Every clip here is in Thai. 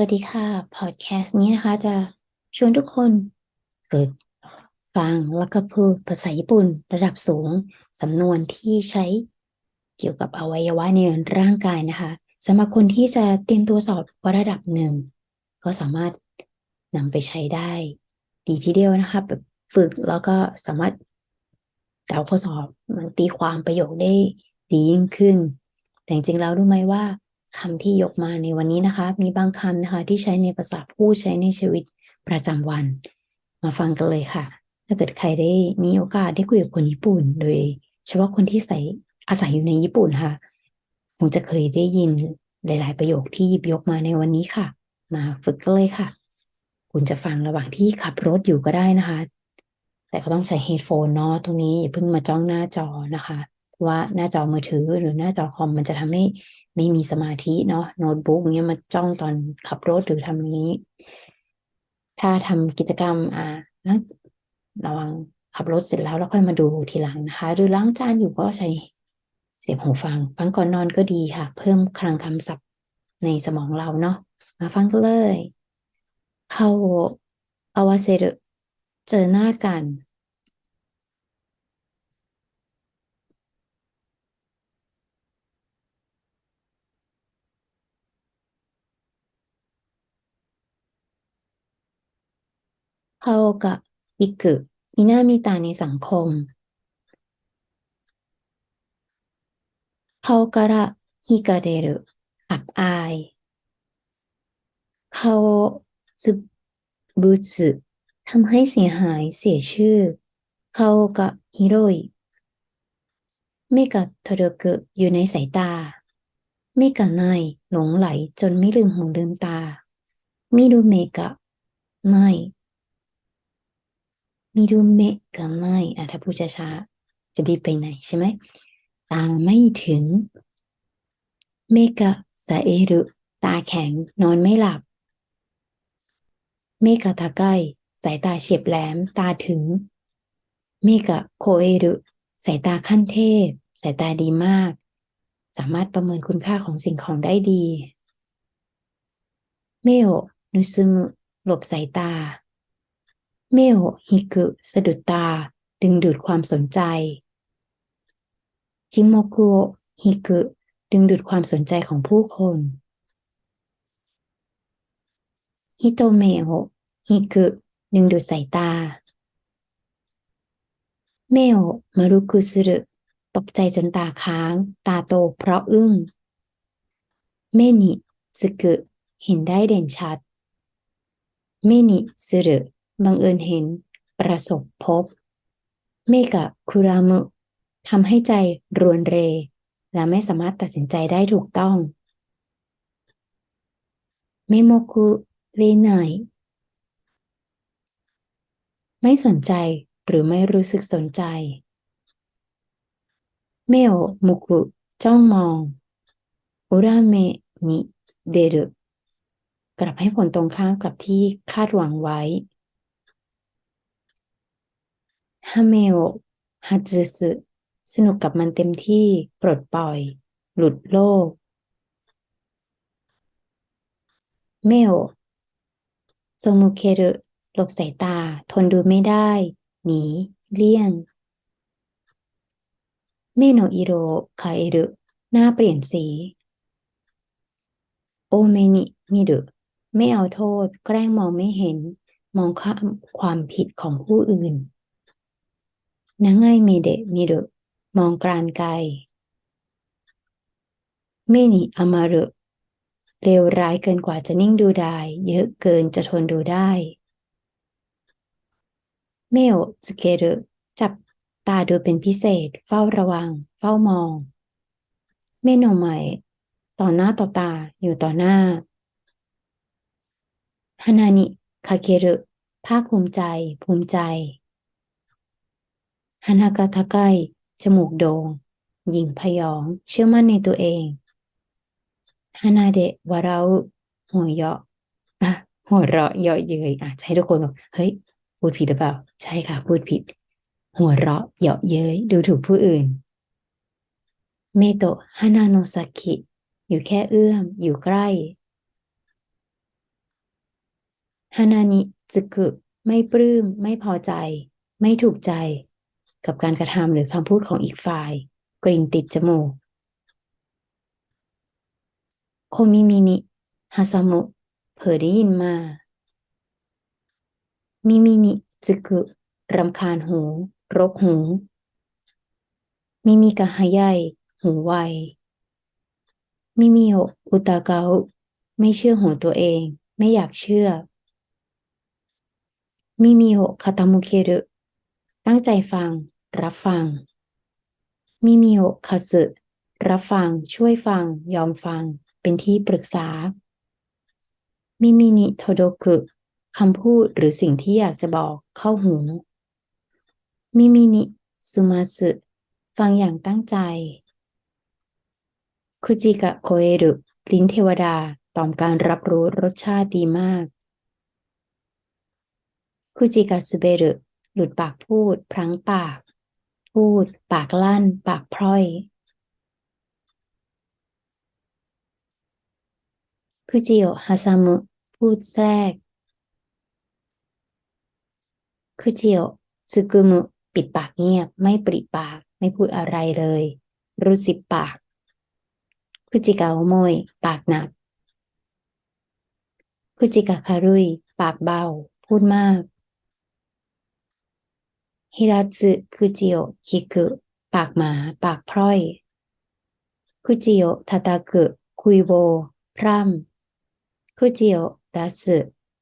วัสดีค่ะ พอดแคสต์นี้นะคะ จะชวนทุกคนฝึกฟังแล้วก็พูดภาษาญี่ปุ่นระดับสูง สำนวนที่ใช้เกี่ยวกับอวัยวะในร่างกายนะคะสำหรับคนที่จะเตรียมตัวสอบระดับหนึ่ง ก็สามารถนำไปใช้ได้ ดีทีเดียวนะคะแบบฝึกแล้วก็สามารถเดาข้อสอบมันตีความประโยคได้ดียิ่งขึ้น แต่จริงๆแล้วรู้ไหมว่า คำที่ยกมาในวันนี้นะคะ มีบางคำนะคะ ที่ใช้ในภาษาพูดใช้ในชีวิตประจำวัน มาฟังกันเลยค่ะ ถ้าเกิดใครได้มีโอกาสได้คุยกับคนญี่ปุ่น โดยเฉพาะคนที่ใส่อาศัยอยู่ในญี่ปุ่นค่ะคงจะเคยได้ยินหลาย ๆ ประโยคที่หยิบยกมาในวันนี้ค่ะ มาฝึกกันเลยค่ะ คุณจะฟังระหว่างที่ขับรถอยู่ก็ได้นะคะ แต่ก็ต้องใช้เฮดโฟนเนาะตรงนี้อย่าเพิ่งมาจ้องหน้าจอนะคะ ว่าหน้าจอมือถือหรือหน้าจอคอมมันจะทำให้ไม่มีสมาธิเนาะโน้ตบุ๊กเงี้ยมาจ้องตอนขับรถหรือทำนี้ ถ้าทำกิจกรรมอ่าระวังขับรถเสร็จแล้วแล้วค่อยมาดูทีหลังนะคะ หรือล้างจานอยู่ก็ใช้เสียบหูฟัง ฟังก่อนนอนก็ดีค่ะ เพิ่มคลังคำศัพท์ในสมองเราเนาะมาฟังกันเลย เข้าอวาเซรเจอหน้ากัน เขากับอิกุมีหน้ามีตาในสังคมเขากระฮิกาเดรุอับอายเขาซึบุสึทำให้เสียหายเสียชื่อเขากับฮิโรยเมกะโทโดกุอยู่ในสายตาเมกะไนหลงไหลจนไม่ลืมหูลืมตามิรุเมกะไน มิรุเมะกะไม่อะถ้าพูดช้าๆ จะรีไปไหนใช่ไหมตาไม่ถึง เมกะซาเอรุตาแข็ง นอนไม่หลับ เมกะทาไกสายตาเฉียบแหลม ตาถึง เมกะโคเอรุสายตาขั้นเทพ สายตาดีมาก สามารถประเมินคุณค่าของสิ่งของได้ดี เมโอนุซุมุหลบสายตา เมโอฮิกุสะดุดตา ดึงดูดความสนใจ จิโมกุฮิกุดึงดูดความสนใจของผู้คนฮิโตเมโอฮิกุดึงดูดสายตา เมโอมารุกุสุรุตกใจจนตาค้าง ตาโตเพราะอึ้ง เมนิสึกุเห็นได้เด่นชัด เมนิสุรุ บังเอิญเห็นประสบพบ เมกะคุรามุทำให้ใจรวนเร และไม่สามารถตัดสินใจได้ถูกต้อง เมโมคุเรไนไม่สนใจหรือไม่รู้สึกสนใจ เมโอมุกุจ้องมอง อุราเมนิเดรุกลับให้ผลตรงข้ามกับที่คาดหวังไว้ ฮาเมโอฮัจิสึสนุกกับมันเต็มที่ปลดปล่อย หลุดโลก เมโอโซมุเครุหลบสายตา ทนดูไม่ได้ หนี เลี่ยง เมโนอิโรคาเอรุหน้าเปลี่ยนสี โอเมนิมิรุไม่เอาโทษ แกล้งมองไม่เห็น มองข้ามความผิดของผู้อื่น นังไงมีเดมิรุมองกรานไกลเมนิอามารุเลวร้ายเกินกว่าจะนิ่งดูได้ เยอะเกินจะทนดูได้เมโอสเกรุจับตาดูเป็นพิเศษ เฝ้าระวัง เฝ้ามอง เมโนใหม่ ต่อหน้าต่อตาอยู่ต่อหน้าฮานานิคาเกรุภาคภูมิใจ ภูมิใจ ฮานากาทาไกจมูกโดง่งหญิงพยอง เชื่อมั่นในตัวเองฮานาเดะวาราหัวเยาะอะหัวเราะเยาะเย้ยอะใช่ทุกคนบอกเฮ้ย พูดผิดหรือเปล่า ใช่ค่ะ พูดผิด หัวเราะเยาะเย้ยดูถูกผู้อื่น เมโตฮานาโนซากิอยู่แค่เอื้อม อยู่ใกล้ฮานานิซึกุไม่ปลื้ม ไม่พอใจ ไม่ถูกใจ กับการกระทำหรือคำพูดของอีกฝ่าย กลิ่นติดจมูกโคมิมินิฮาซามุเผยได้ยินมา มิมินิซึกุรำคาญหู รกหู มิมิกะฮายายหูไว มิมิโออุตาเกาไม่เชื่อหูตัวเอง ไม่อยากเชื่อ มิมิโอคาตามุเครุ ตั้งใจฟัง รับฟัง มิมิโอคาสึรับฟัง ช่วยฟัง ยอมฟัง เป็นที่ปรึกษา มิมินิโทโดกุคำพูดหรือสิ่งที่อยากจะบอกเข้าหู มิมินิสุมาสึฟังอย่างตั้งใจ คุจิกะโคเอรุลิ้นเทวดาตอมการรับรู้รสชาติดีมาก คุจิกะสุเบรุ หลุดปากพูด พลั้งปาก พูด ปากลั่น ปากพร่อย คุจิโอฮาซามุ พูดแทรก คุจิโอซึกุมุ ปิดปากเงียบ ไม่ปริปาก ไม่พูดอะไรเลย รู้สิบปาก คุจิกะโอโมย ปากหนักคุจิกะคารุย ปากเบา พูดมาก ฮิราสึคุจิโอคิกุปากหมา ปากพร่อย คุจิโอทาตากุคุยโบพร่ำคุจิโอดัสึ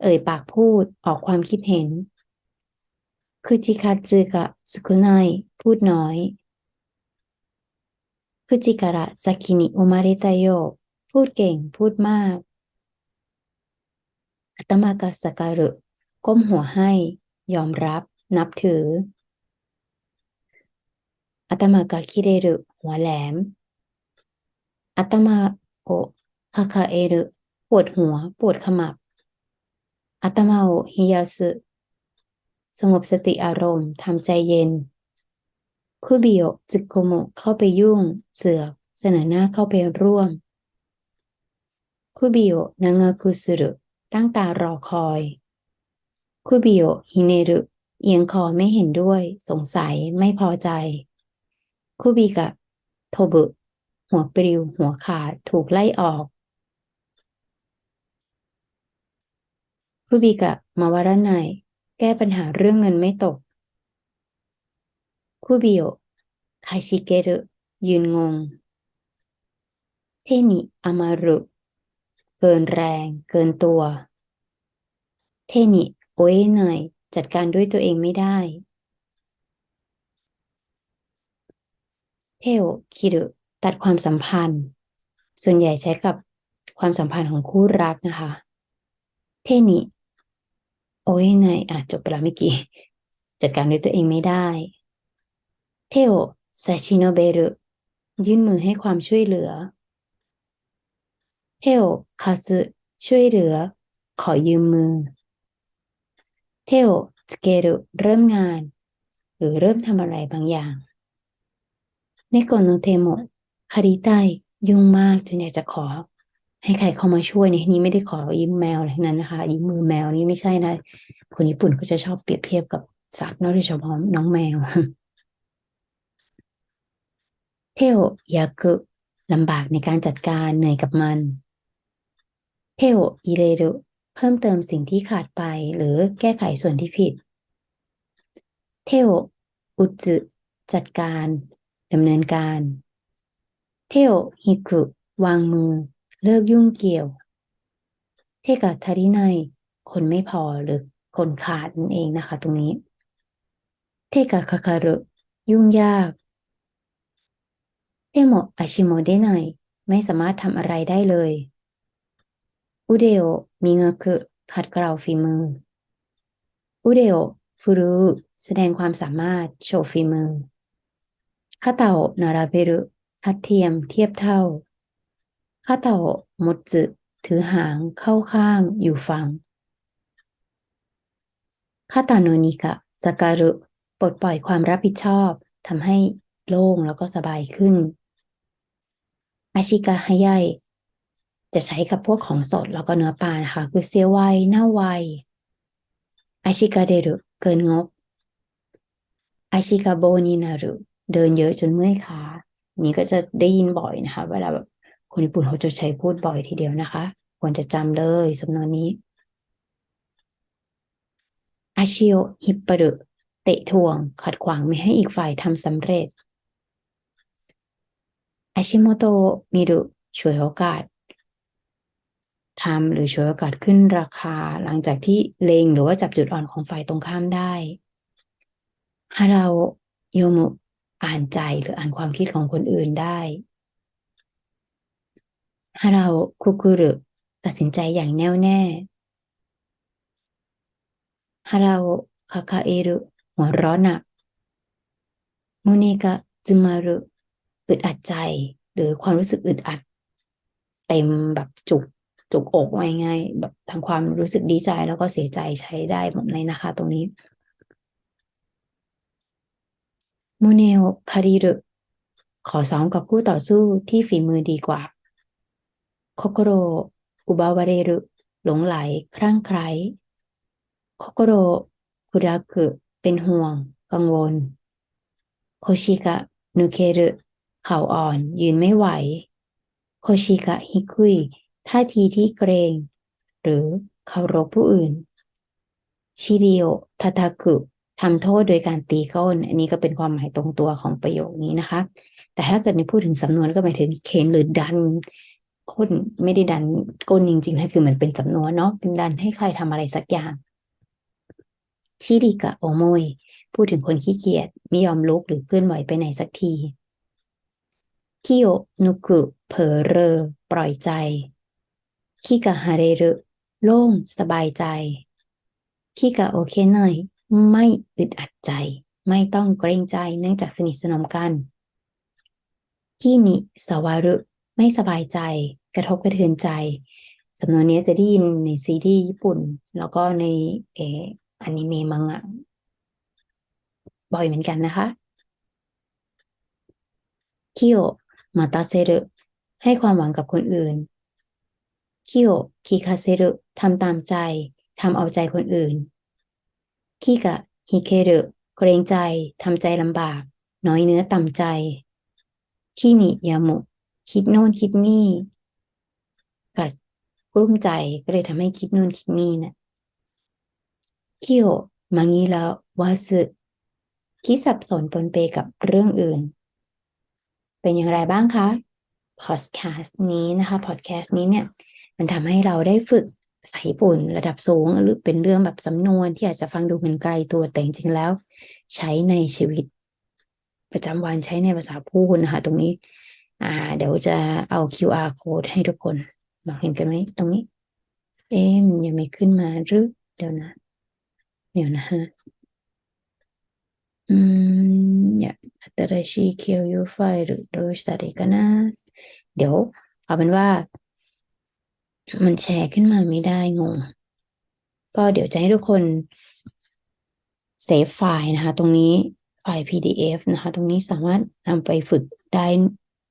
เอ่ยปากพูดออกความคิดเห็น คุจิคาสึกะสุคุไนพูดน้อย คุจิการะซากินิโอมาเรตโย พูดเก่งพูดมากอัตมากาสการุก้มหัวให้ ยอมรับ นับถือ อัตมากาคิเรรุหัวแหลมอัตมาโอคาคาเอรุปวดหัว ปวดขมับอัตมาโอฮิยาสึสงบสติอารมณ์ทำใจเย็นคุบิโอจิโกโมเข้าไปยุ่ง เสือกเสนอหน้าเข้าไปร่วมคุบิโอนางาคุสุรุตั้งตารอคอยคุบิโอฮิเนรุเอียงคอไม่เห็นด้วย สงสัยไม่พอใจ คุบิกะโทบุหัวปลิว หัวขาด ถูกไล่ออกคุบิกะมาวารไนแก้ปัญหาเรื่องเงินไม่ตกคุบิโอคาชิเกรุยืนงง เทนิอามารุ เกินแรง เกินตัว เทนิโอเอเนยจัดการด้วยตัวเองไม่ได้ เทโอคิรุตัดความสัมพันธ์ ส่วนใหญ่ใช้กับความสัมพันธ์ของคู่รักนะคะเทนิโอเอเนยอะจบไปแล้วเมื่อกี้จัดการด้วยตัวเองไม่ได้เทโอซาชิโนเบรุยื่นมือให้ความช่วยเหลือเทโอคาสึช่วยเหลือ ขอยืมมือเทโอสเกรุเริ่มงาน หรือเริ่มทำอะไรบางอย่าง เนโกโนเทโมคาริไตยุ่งมากจนอยากจะขอ ให้ใครเข้ามาช่วยในที่นี้ไม่ได้ขอยืมแมวอะไรทั้งนั้นนะคะยืมมือแมวนี่ไม่ใช่นะคนญี่ปุ่นก็จะชอบเปรียบเทียบกับสัตว์นอกโดยเฉพาะน้องแมวเทโอยากุลำบากในการจัดการเหนื่อยกับมันเทโออิเรรุเพิ่มเติมสิ่งที่ขาดไปหรือแก้ไขส่วนที่ผิดเทโออุจุจัดการ ดำเนินการเทโอฮิกุวางมือ เลิกยุ่งเกี่ยว เทกะทาริไนคนไม่พอหรือคนขาดนั่นเองนะคะ ตรงนี้ เทกะคาคารุยุ่งยากเทโมอาชิโมเดไนไม่สามารถทำอะไรได้เลย อุเดโอมีเงคือขัดเกลาฝีมือ อุเดโอฟูรุแสดงความสามารถโชว์ฝีมือ คาตานาราเบรุทัดเทียมเทียบเท่าคาเต่ามดจึถือหางเข้าข้างอยู่ฝั่งคาตาโนนิกะสการุปลดปล่อยความรับผิดชอบทำให้โล่งแล้วก็สบายขึ้น อาชิกะฮายายจะใช้กับพวกของสดแล้วก็เนื้อปลานะคะ คือเซียวไวเน่าไวอาชิกาเดรุเกินงบอาชิกาโบนินารุ เดินเยอะจนเมื่อยขานี่ก็จะได้ยินบ่อยนะคะ เวลาแบบคนญี่ปุ่นเขาจะใช้พูดบ่อยทีเดียวนะคะ ควรจะจำเลยสำนวนนี้อาชิโอฮิปปะรุเตะทวง ขัดขวางไม่ให้อีกฝ่ายทำสำเร็จอาชิโมโตมิรุช่วยโอกาสทำหรือช่วยโอกาสขึ้นราคา หลังจากที่เลงหรือว่าจับจุดอ่อนของฝ่ายตรงข้ามได้ฮาเราโยมุ อ่านใจหรืออ่านความคิดของคนอื่นได้ฮาเราคุกุรุตัดสินใจอย่างแน่วแน่ฮาเราคาคาเอรุหัวร้อนหนักมเนกะจึมารุอึดอัดใจ หรือความรู้สึกอึดอัด เต็มแบบจุกจุกอกไว้ง่ายแบบทั้งความรู้สึกดีใจแล้วก็เสียใจใช้ได้หมดเลยนะคะ ตรงนี้โมเนลคาริรุขอซ้อมกับคู่ต่อสู้ที่ฝีมือดีกว่าโคโกโรอุบาวาเรรุหลงไหลคลั่งไคล้โคโกโรคุรักุเป็นห่วง กังวล โคชิกะนุเครุเข่าอ่อนยืนไม่ไหว โคชิกะฮิคุยท่าทีที่เกรง หรือเคารพผู้อื่น ชิริโอทาทากุ ทำโทษโดยการตีก้น อันนี้ก็เป็นความหมายตรงตัวของประโยคนี้นะคะ แต่ถ้าเกิดในพูดถึงสำนวนก็หมายถึงเข็นหรือดันก้นไม่ได้ดันก้นจริงๆนะคือมันเป็นสำนวนเนาะเป็นดันให้ใครทำอะไรสักอย่างชิริกะโอโมยพูดถึงคนขี้เกียจไม่ยอมลุกหรือเคลื่อนไหวไปไหนสักทีคิโอนุกุเผอเรอ ปล่อยใจคิกะฮาเรรุโล่งสบายใจคิกะโอเคเนย ไม่อึดอัดใจ ไม่ต้องเกรงใจเนื่องจากสนิทสนมกันคินิสวารุไม่สบายใจ กระทบกระเทือนใจสำนวนนี้จะได้ยินในซีรีส์ญี่ปุ่น แล้วก็ในเออนิเมะมังงะบ่อยเหมือนกันนะคะคิโอมาตาเซรุให้ความหวังกับคนอื่นคิโอคิคาเซรุทำตามใจทำเอาใจคนอื่น คิกะฮิเครุเกรงใจทำใจลำบาก น้อยเนื้อต่ำใจคินิยามุ คิดโน่นคิดนี่ กัดกลุ้มใจก็เลยทำให้คิดโน่นคิดนี่นะคิโอมางี้แล้ววาสึคิดสับสนปนเปกับเรื่องอื่น เป็นอย่างไรบ้างคะพอดแคสต์นี้นะคะพอดแคสต์นี้เนี่ย มันทำให้เราได้ฝึก ภาษาญี่ปุ่นระดับสูงหรือเป็นเรื่องแบบสำนวนที่อาจจะฟังดูเป็นไกลตัวแต่จริงๆแล้ว ใช้ในชีวิต ประจำวันใช้ในภาษาพูดนะคะตรงนี้ อ่า เดี๋ยวจะเอา QR code ให้ทุกคนมองเห็นกันไหมตรงนี้ เอ๊มันยังไม่ขึ้นมาหรือเดี๋ยวนะ เดี๋ยวนะฮะอืมเนี่ย新しい共有ファイルどうしたらいいかなเดี๋ยวเอาเป็นว่า มันแชร์ขึ้นมาไม่ได้งง ก็เดี๋ยวจะให้ทุกคนเซฟไฟล์นะคะ ตรงนี้ไฟล์ PDF นะคะ ตรงนี้สามารถนำไปฝึกได้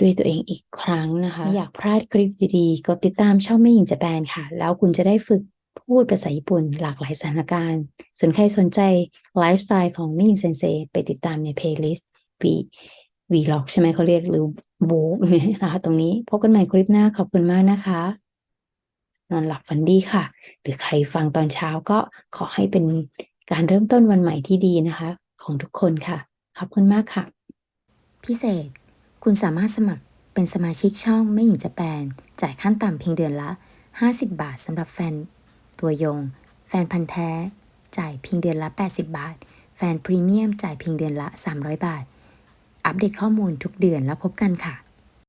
ด้วยตัวเองอีกครั้งนะคะ อยากพลาดคลิปดีๆ ก็ติดตามช่องไม่หญิงจะแปนค่ะ แล้วคุณจะได้ฝึกพูดภาษาญี่ปุ่นหลากหลายสถานการณ์ส่วนใครสนใจไลฟ์สไตล์ของไม่หญิงเซนเซไปติดตามในเพลย์ลิสต์วีวีล็อกใช่ไหมเขาเรียกหรือโบกนะคะตรงนี้พบกันใหม่คลิปหน้าขอบคุณมากนะคะ นอนหลับฝันดีค่ะ หรือใครฟังตอนเช้าก็ขอให้เป็นการเริ่มต้นวันใหม่ที่ดีนะคะ ของทุกคนค่ะ ขอบคุณมากค่ะ พิเศษ คุณสามารถสมัครเป็นสมาชิกช่องไม่หญิงจะแปนจ่ายขั้นต่ำเพียงเดือนละ 50 บาทสำหรับแฟน ตัวยง แฟนพันธ์แท้ จ่ายเพียงเดือนละ 80 บาท แฟนพรีเมียมจ่ายเพียงเดือนละ 300 บาท อัปเดตข้อมูลทุกเดือนแล้วพบกันค่ะ